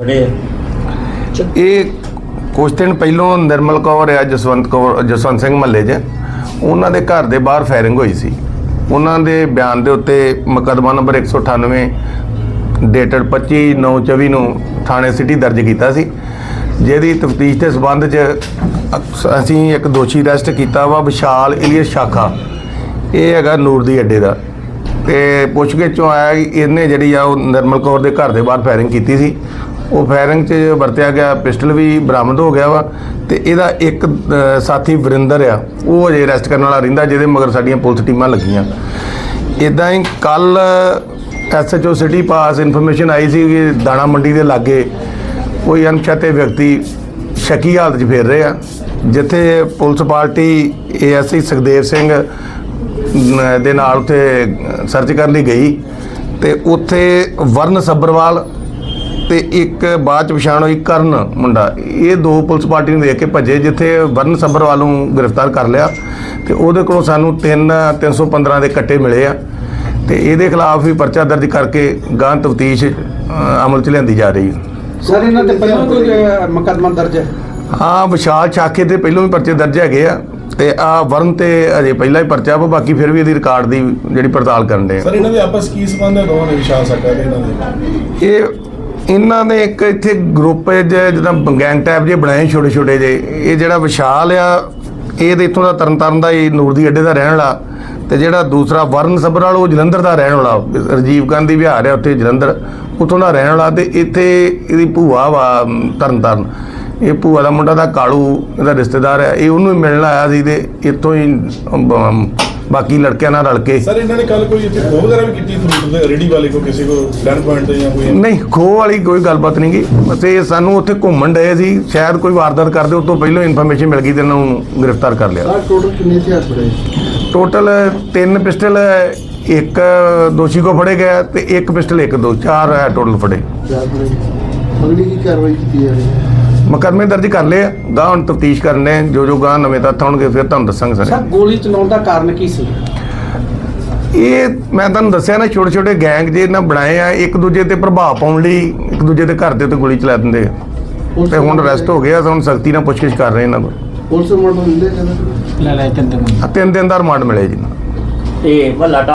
ਬੜੇ ਇਹ ਕੁਝ ਦਿਨ ਪਹਿਲੋਂ ਨਿਰਮਲ ਕੌਰ ਆ, ਜਸਵੰਤ ਕੌਰ, ਜਸਵੰਤ ਸਿੰਘ ਮਹੱਲੇ 'ਚ, ਉਹਨਾਂ ਦੇ ਘਰ ਦੇ ਬਾਹਰ ਫਾਇਰਿੰਗ ਹੋਈ ਸੀ। ਉਹਨਾਂ ਦੇ ਬਿਆਨ ਦੇ ਉੱਤੇ ਮੁਕੱਦਮਾ ਨੰਬਰ 198 ਡੇਟਡ 25/9/24 ਨੂੰ ਥਾਣੇ ਸਿਟੀ ਦਰਜ ਕੀਤਾ ਸੀ। ਜਿਹਦੀ ਤਫਤੀਸ਼ ਦੇ ਸਬੰਧ 'ਚ ਅਸੀਂ ਇੱਕ ਦੋਸ਼ੀ ਅਰੈਸਟ ਕੀਤਾ ਵਾ, ਵਿਸ਼ਾਲ ਇਲੀਅਸ ਸ਼ਾਖਾ। ਇਹ ਹੈਗਾ ਨੂਰ ਦੀ ਅੱਡੇ ਦਾ। ਤੇ ਪੁੱਛਗਿੱਛ ਚੋਂ ਆਇਆ ਕਿ ਇਹਨੇ ਜਿਹੜੀ ਆ ਉਹ ਨਿਰਮਲ ਕੌਰ ਦੇ ਘਰ ਦੇ ਬਾਹਰ ਫਾਇਰਿੰਗ ਕੀਤੀ ਸੀ। ਉਹ ਫਾਇਰਿੰਗ 'ਚ ਵਰਤਿਆ ਗਿਆ ਪਿਸਟਲ ਵੀ ਬਰਾਮਦ ਹੋ ਗਿਆ ਵਾ ਤੇ ਇਹਦਾ ਇੱਕ ਸਾਥੀ ਵਰਿੰਦਰ ਆ, ਉਹ ਅਜੇ ਅਰੈਸਟ ਕਰਨ ਵਾਲਾ ਰਹਿੰਦਾ ਜਿਹਦੇ ਮਗਰ ਸਾਡੀਆਂ ਪੁਲਿਸ ਟੀਮਾਂ ਲੱਗੀਆਂ। ਇਦਾਂ ਹੀ ਕੱਲ ਐਸਐਚਓ ਸਿਟੀ ਪਾਸ ਇਨਫੋਰਮੇਸ਼ਨ ਆਈ ਸੀ ਕਿ ਦਾਣਾ ਮੰਡੀ ਦੇ ਲਾਗੇ ਕੋਈ ਅਣਪਛਾਤੇ ਵਿਅਕਤੀ ਸ਼ੱਕੀ ਹਾਲਤ 'ਚ ਫੇਰ ਰਹੇ ਆ ਜਿੱਥੇ police party ASI Sukhdev Singh ਦੇ ਨਾਲ ਉੱਥੇ ਸਰਚ ਕਰਨ ਲਈ ਗਈ ਤੇ ਉੱਥੇ ਵਰਨ ਸੱਬਰਵਾਲ ਤੇ ਇੱਕ ਬਾਅਦ ਚ ਪਛਾਣ ਹੋਈ ਕਰਨ ਮੁੰਡਾ। ਇਹ ਦੋ ਪੁਲਿਸ ਪਾਰਟੀ ਨੂੰ ਦੇਖ ਕੇ ਭੱਜੇ ਜਿੱਥੇ ਵਰਨ ਸੱਬਰਵਾਲ ਨੂੰ ਗ੍ਰਿਫਤਾਰ ਕਰ ਲਿਆ ਤੇ ਉਹਦੇ ਕੋਲੋਂ ਸਾਨੂੰ 3 315 ਦੇ ਕੱਟੇ ਮਿਲੇ ਆ ਤੇ ਇਹਦੇ ਖਿਲਾਫ ਵੀ ਪਰਚਾ ਦਰਜ ਕਰਕੇ ਗਾਂ ਤਫਤੀਸ਼ ਅਮਲ ਚ ਲਿਆਂਦੀ ਜਾ ਰਹੀ ਹੈ। ਸਰ ਇਹਨਾਂ ਤੇ ਪਹਿਲਾਂ ਕੋਈ ਮੁਕੱਦਮਾ ਦਰਜ ਹੈ? ਹਾਂ ਵਿਸ਼ਾਲ ਛਾਕੇ ਤੇ ਪਹਿਲੋਂ ਵੀ ਪਰਚੇ ਦਰਜ ਹੈਗੇ ਆ। ਤੇ ਆ ਵਰਨ ਤੇ ਅਜੇ ਪਹਿਲਾਂ ਹੀ ਪਰਚਾ ਵਾ ਬਾਕੀ ਫਿਰ ਵੀ ਇਹਦੀ ਰਿਕਾਰਡ ਦੀ ਜਿਹੜੀ ਪੜਤਾਲ ਕਰਨ ਦੇ ਸਰ ਇਹਨਾਂ ਦੇ ਆਪਸ ਕੀ ਸੰਬੰਧ ਹੈ? ਦੋਵਾਂ ਦੇ ਵਿਸ਼ਾਲ ਸਕਾ ਦੇ ਇਹਨਾਂ ਦੇ? ਇਹ ਇਹਨਾਂ ਨੇ ਇੱਕ ਇੱਥੇ ਗਰੁੱਪ ਜਿਹਾ ਜਿੱਦਾਂ ਗੈਂਗ ਟਾਈਪ ਜੇ ਬਣਾਏ ਛੋਟੇ ਛੋਟੇ ਜੇ ਇਹ ਜਿਹੜਾ ਵਿਸ਼ਾਲ ਆ ਇਹ ਤੇ ਇੱਥੋਂ ਦਾ ਤਰਨਤਾਰਨ ਦਾ ਇਹ ਨੂਰ ਦੀ ਅੱਡੇ ਦਾ ਰਹਿਣ ਵਾਲਾ। ਤੇ ਜਿਹੜਾ ਦੂਸਰਾ ਵਰਨ ਸਬਰਾਲ ਉਹ ਜਲੰਧਰ ਦਾ ਰਹਿਣ ਵਾਲਾ। ਰਜੀਵ ਗਾਂਧੀ ਵਿਹਾਰ ਹੈ ਉੱਥੇ ਜਲੰਧਰ ਉੱਥੋਂ ਦਾ ਰਹਿਣ ਵਾਲਾ ਤੇ ਇੱਥੇ ਇਹਦੀ ਭੂਆ ਵਾ ਤਰਨਤਾਰਨ। ਇਹ ਭੂਆ ਦਾ ਮੁੰਡਾ ਦਾ ਕਾਲੂ ਇਹਦਾ ਰਿਸ਼ਤੇਦਾਰ ਹੈ। ਇਹ ਉਹਨੂੰ ਹੀ ਮਿਲਣ ਆਇਆ ਸੀ ਤੇ ਇੱਥੋਂ ਹੀ ਬਾਕੀ ਲੜਕਿਆਂ ਨਾਲ ਰਲ ਕੇ। ਸਰ ਇਹਨਾਂ ਨੇ ਕੱਲ ਕੋਈ ਇੱਥੇ ਖੋਹ ਵਗੈਰਾ ਵੀ ਕੀਤੀ ਫਰੂਟ ਦੇ ਰੇੜੀ ਵਾਲੇ ਕੋ ਕਿਸੇ ਕੋ ਗਨ ਪੁਆਇੰਟ ਤੇ ਜਾਂ ਕੋਈ ਨਹੀਂ ਖੋਹ ਵਾਲੀ ਕੋਈ ਗੱਲਬਾਤ ਨਹੀਂ ਗੀ ਬਸ ਇਹ ਸਾਨੂੰ ਉੱਥੇ ਘੁੰਮਣ ਡਏ ਸੀ। ਸ਼ਾਇਦ ਕੋਈ ਵਾਰਦਾਤ ਕਰਦੇ ਉਸ ਤੋਂ ਪਹਿਲਾਂ ਇਨਫੋਰਮੇਸ਼ਨ ਮਿਲ ਗਈ ਤੇ ਇਹਨਾਂ ਨੂੰ ਗ੍ਰਿਫਤਾਰ ਕਰ ਲਿਆ। ਸਰ ਟੋਟਲ ਕਿੰਨੇ ਹਥਿਆਰ ਫੜੇ? ਟੋਟਲ ਤਿੰਨ ਪਿਸਟਲ ਇੱਕ ਦੋਸ਼ੀ ਕੋ ਫੜੇ ਗਿਆ ਤੇ ਇੱਕ ਪਿਸਟਲ ਇੱਕ ਦੋ ਚਾਰ ਹੈ ਟੋਟਲ ਫੜੇ। ਚਾਰ ਫੜੇ। ਅਗਲੀ ਕੀ ਕਾਰਵਾਈ ਕੀਤੀ ਜਾ ਰਹੀ ਹੈ ਮੁਕੱਦਮੇ ਦਰਜ ਕਰ ਲਏ ਆ। ਗਾਂ ਹੁਣ ਤਫਤੀਸ਼ ਕਰਨੇ। ਜੋ ਜੋ ਗਾਂ ਨਵੇਂ ਤੱਥ ਆਉਣਗੇ ਫਿਰ ਤੁਹਾਨੂੰ ਦੱਸਾਂਗੇ ਸਰ। ਸਾਰੇ ਗੋਲੀ ਚਲਾਉਣ ਦਾ ਕਾਰਨ ਕੀ ਸੀ? ਇਹ ਮੈਂ ਤੁਹਾਨੂੰ ਦੱਸਿਆ ਨਾ ਛੋਟੇ ਛੋਟੇ ਗੈਂਗ ਜੇ ਇਹਨਾਂ ਬਣਾਏ ਆ ਇੱਕ ਦੂਜੇ ਤੇ ਪ੍ਰਭਾਵ ਪਾਉਣ ਲਈ ਇੱਕ ਦੂਜੇ ਦੇ ਘਰ ਦੇ ਉੱਤੇ ਗੋਲੀ ਚਲਾ ਦਿੰਦੇ ਆ। ਤੇ ਹੁਣ ਅਰੈਸਟ ਹੋ ਗਿਆ ਹੁਣ ਸਖਤੀ ਨਾਲ ਪੁੱਛਗਿੱਛ ਕਰ ਰਹੇ ਇਹਨਾਂ ਕੋਲ। ਪੁਲਿਸ ਮੋਟਰ ਦਿੰਦੇ ਕਹਿੰਦੇ ਆ ਤਿੰਨ ਦਿਨ ਦਾ ਰਿਮਾਂਡ ਮਿਲੇ ਜੀ। ਇਹ ਮਹੱਲਾ